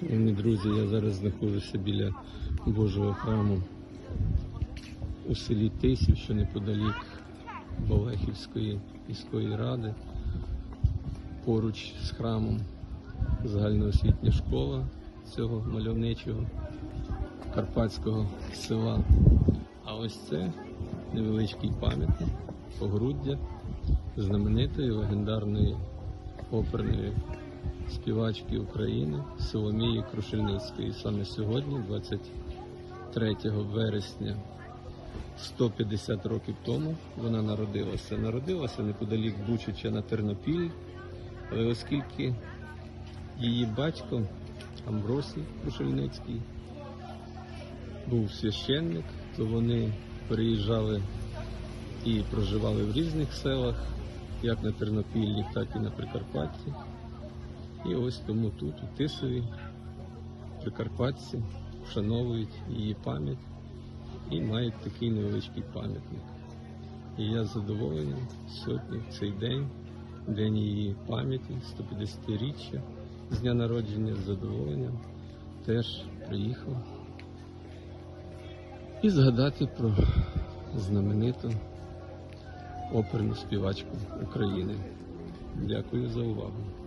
Шановні друзі, я зараз знаходжуся біля Божого храму у селі Тисів, що неподалік Болехівської міської ради. Поруч з храмом загальноосвітня школа цього мальовничого карпатського села. А ось це невеличкий пам'ятник погруддя знаменитої легендарної оперної співачки України Соломії Крушельницької. Саме сьогодні, 23 вересня, 150 років тому вона народилася. Народилася неподалік Бучича на Тернопіль, оскільки її батько Амбросій Крушельницький був священник, то вони переїжджали і проживали в різних селах, як на Тернопіллі, так і на Прикарпатті. І ось тому тут, у Тисові, прикарпатці, вшановують її пам'ять і мають такий невеличкий пам'ятник. І я з задоволенням сьогодні, в цей день, день її пам'яті, 150-річчя з дня народження, з задоволенням теж приїхав і згадати про знамениту оперну співачку України. Дякую за увагу.